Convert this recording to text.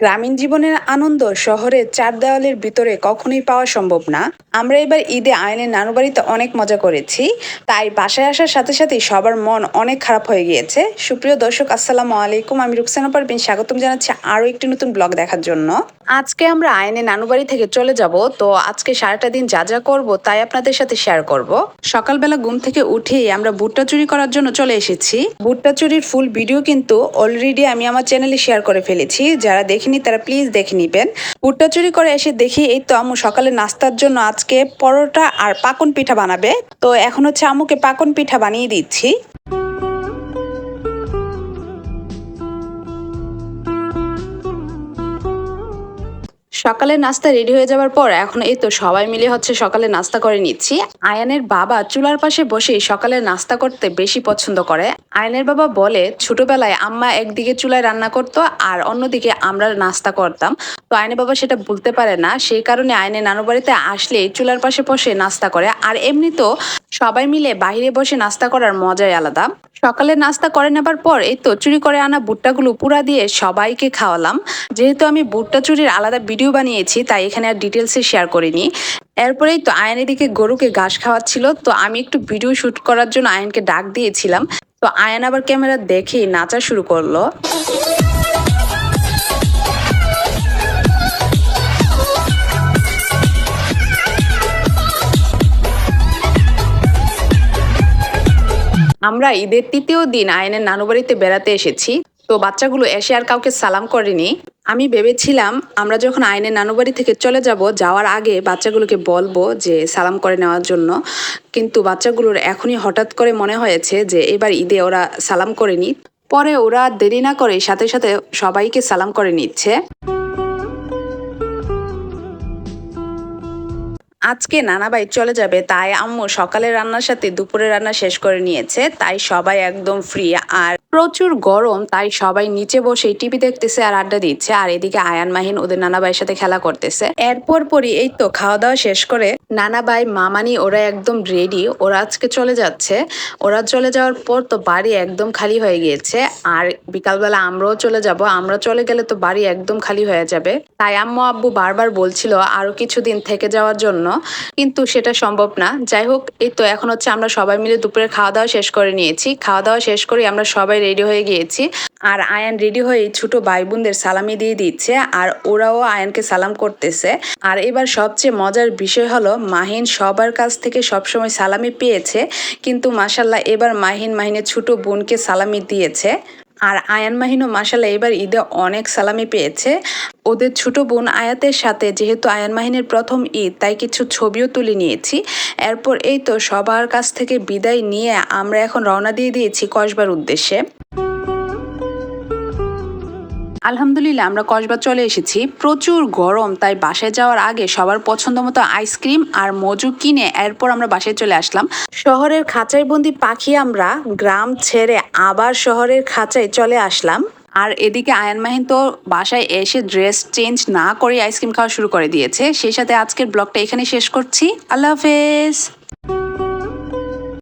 গ্রামীণ জীবনের আনন্দ শহরের চার দেওয়ালের ভিতরে কখনোই পাওয়া সম্ভব না। আমরা এবার ঈদে আয়নের নানু বাড়িতে অনেক মজা করেছি। তাই বাসায় আসার সাথে সাথে সবার মন অনেক খারাপ হয়ে গিয়েছে। সুপ্রিয় দর্শক, আসসালামু আলাইকুম। আমি রুকসানা পারবিন স্বাগতম জানাচ্ছি আরও একটি নতুন ব্লগ দেখার জন্য। আজকে আমরা আয়নের নানুবাড়ি থেকে চলে যাব, তো আজকে সারাটা দিন যা যা করব তাই আপনাদের সাথে শেয়ার করব। সকালবেলা ঘুম থেকে উঠেই আমরা ভুট্টা চুরি করার জন্য চলে এসেছি। ভুট্টা চুরির ফুল ভিডিও কিন্তু অলরেডি আমি আমার চ্যানেলে শেয়ার করে ফেলেছি। যারা দেখেনি তারা প্লিজ দেখে নিবেন। ভুট্টা চুরি করে এসে দেখি, এই তো আম্মু সকালে নাস্তার জন্য আজকে পরোটা আর পাকন পিঠা বানাবে। তো এখন হচ্ছে আমুকে পাকন পিঠা বানিয়ে দিচ্ছি। সকালে নাস্তা রেডি হয়ে যাওয়ার পর এখন এই তো সবাই মিলে হচ্ছে সকালে নাস্তা করে নিচ্ছি। আয়ানের বাবা চুলার পাশে বসে সকালে নাস্তা করতে বেশি পছন্দ করে। আয়নের বাবা বলে, ছোটবেলায় আম্মা একদিকে চুলায় রান্না করতো আর অন্যদিকে আমরা নাস্তা করতাম। তো আয়নের বাবা সেটা বলতে পারে না। সেই কারণে আয়নের নানু বাড়িতে আসলে চুলার পাশে বসে নাস্তা করে। আর এমনি তো সবাই মিলে বাইরে বসে নাস্তা করার মজাই আলাদা। সকালে নাস্তা করে নেবার পর এই তো চুরি করে আনা ভুট্টাগুলো পুরা দিয়ে সবাইকে খাওয়ালাম। যেহেতু আমি ভুট্টা চুরির আলাদা ভিডিও বানিয়েছি, তাই এখানে আর ডিটেলসে শেয়ার করিনি। এরপরেই তো আয়ন এদিকে গরুকে ঘাস খাওয়াচ্ছিল, তো আমি একটু ভিডিও শ্যুট করার জন্য আয়নকে ডাক দিয়েছিলাম। তো আয়ন আবার ক্যামেরা দেখে নাচা শুরু করল। আমরা ঈদের তৃতীয় দিন আয়নের নানু বাড়িতে বেড়াতে এসেছি। তো বাচ্চাগুলো এসে আর কাউকে সালাম করেনি। আমি ভেবেছিলাম, আমরা যখন আইনের নানুবাড়ি থেকে চলে যাব, যাওয়ার আগে বাচ্চাগুলোকে বলব যে সালাম করে নেওয়ার জন্য। কিন্তু বাচ্চাগুলোর এখনই হঠাৎ করে মনে হয়েছে যে এবার ঈদে ওরা সালাম করেনি পরে ওরা দেরি না করে সাথে সাথে সবাইকে সালাম করে নিচ্ছে। আজকে নানা নানাবাই চলে যাবে, তাই আম্মু সকালের রান্নার সাথে দুপুরের রান্না শেষ করে নিয়েছে, তাই সবাই একদম ফ্রি আর প্রচুর গরম, তাই সবাই নিচে বসে টিভি দেখতেছে আর আড্ডা দিচ্ছে। আর এদিকে আয়ান, মাহিন ওদের নানাবাইয়ের সাথে খেলা করতেছে। এরপর পরই এই তো খাওয়া দাওয়া শেষ করে নানা নানাবাই, মামানি ওরা একদম রেডি ওরা আজকে চলে যাচ্ছে। ওরা চলে যাওয়ার পর তো বাড়ি একদম খালি হয়ে গিয়েছে। আর বিকালবেলা আমরাও চলে যাব। আমরা চলে গেলে তো বাড়ি একদম খালি হয়ে যাবে। তাই আম্মু, আব্বু বারবার বলছিল আরও কিছুদিন থেকে যাওয়ার জন্য। কিন্তু সেটা সম্ভব না। যাই হোক, এই তো এখন হচ্ছে আমরা সবাই মিলে দুপুরে খাওয়া দাওয়া শেষ করে নিয়েছি। খাওয়া দাওয়া শেষ করে আমরা সবাই রেডি হয়ে গিয়েছি। আর আয়ান রেডি হয়ে ছোট ভাই বোনদের সালামি দিয়ে দিচ্ছে আর ওরাও আয়ানকে সালাম করতেছে। আর এবার সবচেয়ে মজার বিষয় হলো, মাহিন সবার কাছ থেকে সবসময় সালামি পেয়েছে। কিন্তু মাসাল্লাহ এবার মাহিন মাহিনের ছোট বোনকে সালামি দিয়েছে। আর আয়ান মাহিনও মাসাল্লাহ এবার ঈদে অনেক সালামি পেয়েছে। ওদের ছোট বোন আয়াতের সাথে, যেহেতু আয়ান মাহিনের প্রথম ঈদ, তাই কিছু ছবিও তুলে নিয়েছি। এরপর এই তো সবার কাছ থেকে বিদায় নিয়ে আমরা এখন রওনা দিয়ে দিয়েছি কসবার উদ্দেশ্যে। আলহামদুলিল্লাহ, আমরা কসবা চলে এসেছি। প্রচুর গরম, তাই বাসায় যাওয়ার আগে সবার পছন্দ মতো আইসক্রিম আর মজু কিনে এরপর আমরা বাসায় চলে আসলাম। শহরের খাঁচাই বন্দি পাখি আমরা গ্রাম ছেড়ে আবার শহরের খাঁচায় চলে আসলাম। আর এদিকে আয়ান মাহিন তো বাসায় এসে ড্রেস চেঞ্জ না করে আইসক্রিম খাওয়া শুরু করে দিয়েছে। সেই সাথে আজকের ব্লগটা এখানে শেষ করছি। আল্লাহ হাফেজ।